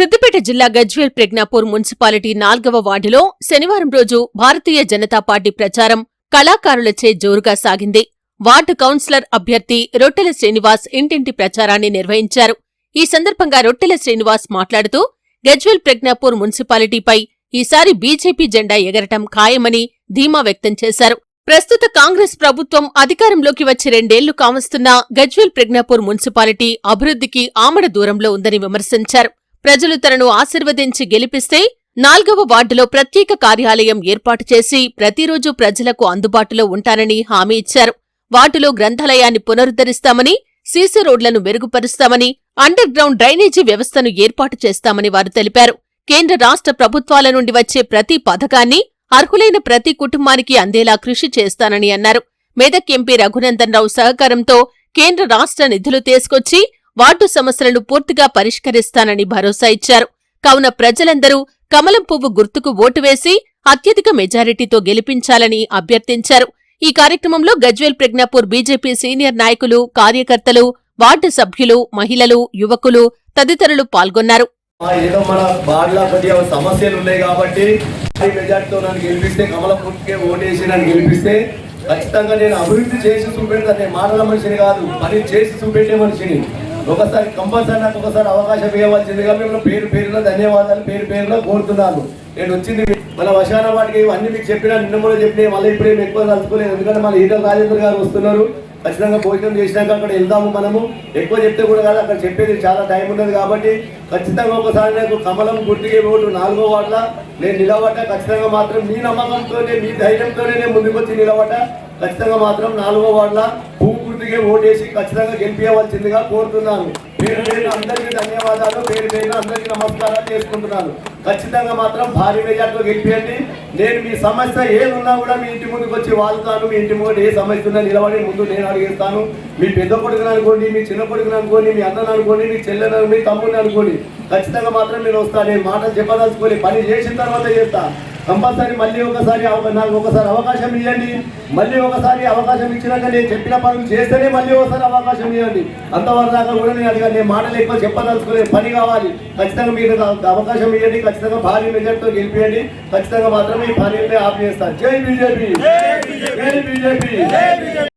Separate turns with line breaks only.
సిద్దిపేట జిల్లా గజ్వేల్ ప్రజ్ఞాపూర్ మున్సిపాలిటీ నాల్గవ వార్డులో శనివారం రోజు భారతీయ జనతా పార్టీ ప్రచారం కళాకారులచే జోరుగా సాగింది. వార్డు కౌన్సిలర్ అభ్యర్థి రొట్టెల శ్రీనివాస్ ఇంటింటి ప్రచారాన్ని నిర్వహించారు. ఈ సందర్భంగా రొట్టెల శ్రీనివాస్ మాట్లాడుతూ గజ్వేల్ ప్రజ్ఞాపూర్ మున్సిపాలిటీపై ఈసారి బీజేపీ జెండా ఎగరటం ఖాయమని ధీమా వ్యక్తం చేశారు. ప్రస్తుత కాంగ్రెస్ ప్రభుత్వం అధికారంలోకి వచ్చి రెండేళ్ళు కావస్తున్నా గజ్వేల్ ప్రజ్ఞాపూర్ మున్సిపాలిటీ అభివృద్ధికి ఆమడ దూరంలో ఉందని విమర్శించారు. ప్రజలు తనను ఆశీర్వదించి గెలిపిస్తే నాల్గవ వార్డులో ప్రత్యేక కార్యాలయం ఏర్పాటు చేసి ప్రతిరోజు ప్రజలకు అందుబాటులో ఉంటానని హామీ ఇచ్చారు. వార్డులో గ్రంథాలయాన్ని పునరుద్ధరిస్తామని సీసీ రోడ్లను మెరుగుపరుస్తామని అండర్ గ్రౌండ్ డ్రైనేజీ వ్యవస్థను ఏర్పాటు చేస్తామని వారు తెలిపారు. కేంద్ర రాష్ట్ర ప్రభుత్వాల నుండి వచ్చే ప్రతి పథకాన్ని అర్హులైన ప్రతి కుటుంబానికి అందేలా కృషి చేస్తానని అన్నారు. మెదక్ ఎంపీ రఘునందన్ రావు సహకారంతో కేంద్ర రాష్ట్ర నిధులు తీసుకొచ్చి వార్డు సమస్యలను పూర్తిగా పరిష్కరిస్తానని భరోసా ఇచ్చారు. కావున ప్రజలందరూ కమలం పువ్వు గుర్తుకు ఓటు వేసి అత్యధిక మెజారిటీతో గెలిపించాలని అభ్యర్థించారు. ఈ కార్యక్రమంలో గజ్వేల్ ప్రజ్ఞాపూర్ బీజేపీ సీనియర్ నాయకులు కార్యకర్తలు వార్డు సభ్యులు మహిళలు యువకులు తదితరులు పాల్గొన్నారు.
ఏదో మన బాడీలో కొద్దిగా సమస్యలు ఉన్నాయి కాబట్టి మెజార్టీతో నన్ను గెలిపిస్తే కమల ఓటేసి నన్ను గెలిపిస్తే ఖచ్చితంగా నేను అభివృద్ధి చేసి చూపెడతాను నేను మాటల మనిషిని కాదు పని చేసి చూపెట్టే మనిషిని. ఒకసారి కంపల్సరీ నాకు ఒకసారి అవకాశం ఇవ్వవలసిందిగా మిమ్మల్ని పేరు పేరులో ధన్యవాదాలు పేరు పేరులో కోరుతున్నాను. నేను వచ్చింది మన వశాన వాటికి ఇవన్నీ మీకు చెప్పినా నిన్న కూడా చెప్పిన మళ్ళీ ఇప్పుడే ఎక్కువ తలుచుకోలేదు ఎందుకంటే మన ఈటల రాజేంద్ర గారు వస్తున్నారు. ఖచ్చితంగా భోజనం చేసినాక అక్కడ వెళ్దాము మనము. ఎక్కువ చెప్తే కూడా కాదు అక్కడ చెప్పేది చాలా టైం ఉన్నది కాబట్టి ఖచ్చితంగా ఒకసారి నాకు కమలం గుర్తుకే ఓటు నాలుగో వాట్ల నేను నిలబడ్డ ఖచ్చితంగా మాత్రం మీ నమ్మకంతోనే మీ ధైర్యంతోనే నేను ముందుకు వచ్చి నిలబడ్డ ఖచ్చితంగా మాత్రం నాలుగో వాట్ల భూమి ఓటేసి ఖచ్చితంగా గెలిపించవలసిందిగా కోరుతున్నాను. పేరు పేరు అందరికీ ధన్యవాదాలు పేరు పేరు అందరికీ నమస్కారాలు చేసుకుంటున్నాను. ఖచ్చితంగా మాత్రం భారీ మెజార్టీలో గెలిపియండి. నేను మీ సమస్య ఏమున్నా కూడా మీ ఇంటి ముందుకు వచ్చి వాళ్తాను. మీ ఇంటి ముందు ఏ సమస్య ఉన్నా నిలబడి ముందు నేను అడిగేస్తాను. మీ పెద్ద కొడుకుని అనుకోండి మీ చిన్న కొడుకుని అనుకోండి మీ అన్నను అనుకోండి మీ చెల్లెని మీ తమ్ముడిని అనుకోండి. ఖచ్చితంగా మాత్రం నేను వస్తాను నేను మాటలు చెప్పదలుచుకొని పని చేసిన తర్వాత చేస్తాను కంపల్సరీ మళ్ళీ ఒకసారి నాకు ఒకసారి అవకాశం ఇవ్వండి. మళ్ళీ ఒకసారి అవకాశం ఇచ్చినాక నేను చెప్పిన పనులు చేస్తేనే మళ్ళీ ఒకసారి అవకాశం ఇవ్వండి. అంతవరకు దాకా కూడా నేను అడిగాను నేను మాటలు ఎక్కువ చెప్పదలుచుకునే పని కావాలి. ఖచ్చితంగా మీరు అవకాశం ఇవ్వండి. ఖచ్చితంగా భారీ మెజార్టీతో గెలిపియండి. ఖచ్చితంగా మాత్రం ఈ పని ఆపేస్తాను చేస్తాను జై బీజేపీ! జై బీజేపీ!